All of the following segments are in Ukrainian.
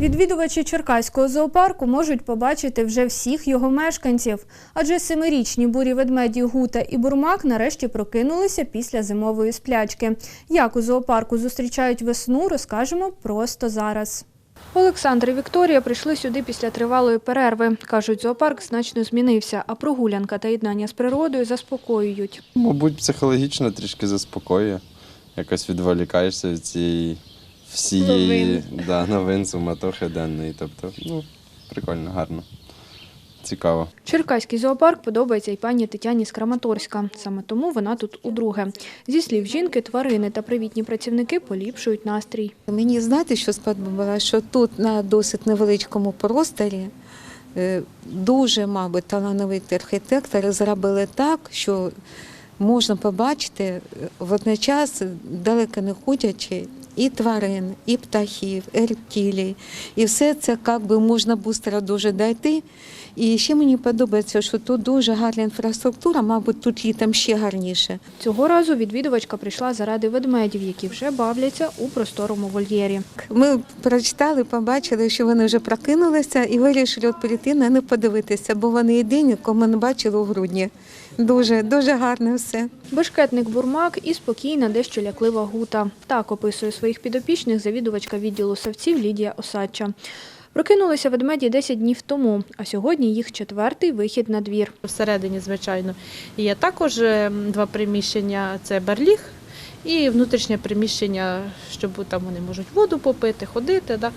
Відвідувачі Черкаського зоопарку можуть побачити вже всіх його мешканців, адже семирічні бурі ведмеді Гута і Бурмак нарешті прокинулися після зимової сплячки. Як у зоопарку зустрічають весну, розкажемо просто зараз. Олександр і Вікторія прийшли сюди після тривалої перерви. Кажуть, зоопарк значно змінився, а прогулянка та єднання з природою заспокоюють. Мабуть, психологічно трішки заспокоює. Якось відволікаєшся від цієї всієї Да, новин, суматохи денної. Тобто, ну, прикольно, гарно. Цікаво. Черкаський зоопарк подобається й пані Тетяні з Краматорська. Саме тому вона тут удруге. Зі слів жінки, тварини та привітні працівники поліпшують настрій. Мені знаєте, що сподобалося, що тут на досить невеличкому просторі е, дуже, мабуть, талановиті архітектори зробили так, що можна побачити е, водночас далеко не ходячи і тварин, і птахів, і рептилій. І все це як би можна швидко дуже дойти. І ще мені подобається, що тут дуже гарна інфраструктура, мабуть, тут літом ще гарніше. Цього разу відвідувачка прийшла заради ведмедів, які вже бавляться у просторому вольєрі. Ми прочитали, побачили, що вони вже прокинулися і вирішили от прийти на них подивитися, бо вони єдині, кого ми не бачили у грудні. Дуже, дуже гарне все. Бешкетник Бурмак і спокійна, дещо ляклива гута. Так описує своїх підопічних завідувачка відділу савців Лідія Осадча. Прокинулися ведмеді 10 днів тому, а сьогодні їх четвертий вихід на двір. Всередині, звичайно, є також е, два приміщення: це берліг і внутрішнє приміщення, щоб там вони можуть воду попити, ходити. Да.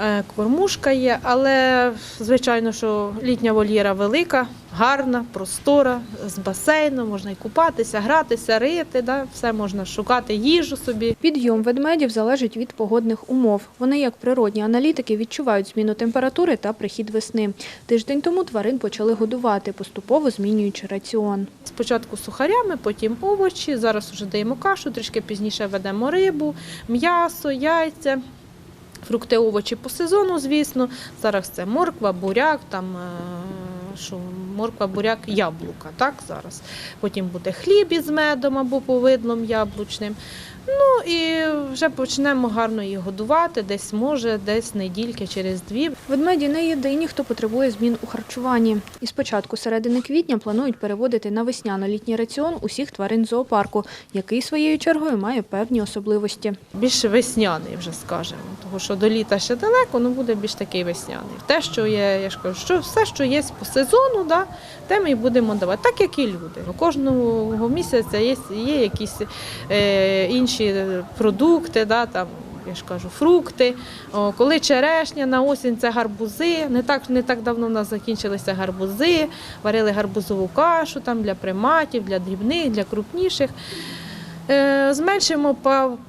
Е, Кормушка є, але звичайно, що літня вольєра велика, гарна, простора, з басейном, можна і купатися, гратися, рити, да, все можна шукати їжу собі. Підйом ведмедів залежить від погодних умов. Вони, як природні аналітики, відчувають зміну температури та прихід весни. Тиждень тому тварин почали годувати, поступово змінюючи раціон. Спочатку сухарями, потім овочі. Зараз вже даємо кашу, трішки пізніше ведемо рибу, м'ясо, яйця. Фрукти, овочі по сезону, звісно. Зараз це морква, буряк, там е, що, морква, буряк, яблука. Так, зараз. Потім буде хліб із медом або повидлом яблучним. Ну і вже почнемо гарно їх годувати, десь може, десь недільки через дві. Ведмеді не єдині, хто потребує змін у харчуванні. І спочатку середини квітня планують переводити на весняно-літній раціон усіх тварин зоопарку, який своєю чергою має певні особливості. більш весняний, вже скажемо. Тому що до літа ще далеко, ну буде більш такий весняний. Те, що є, я ж кажу, що все, що є по сезону, да, те ми й будемо давати, так як і люди. Кожного місяця є, є якісь е, інші продукти, да, там, я ж кажу, фрукти. О, коли черешня на осінь це гарбузи. Не так, не так давно у нас закінчилися гарбузи, варили гарбузову кашу там, для приматів, для дрібних, для крупніших. Е, Зменшимо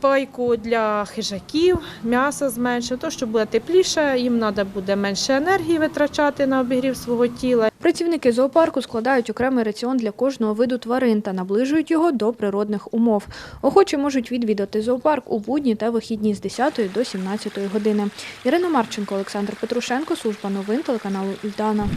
пайку для хижаків, м'ясо зменшимо, то що буде тепліше, їм треба буде менше енергії витрачати на обігрів свого тіла. Працівники зоопарку складають окремий раціон для кожного виду тварин та наближують його до природних умов. Охочі можуть відвідати зоопарк у будні та вихідні з 10 до 17 години. Ірина Марченко, Олександр Петрушенко, служба новин телеканалу Ільдана.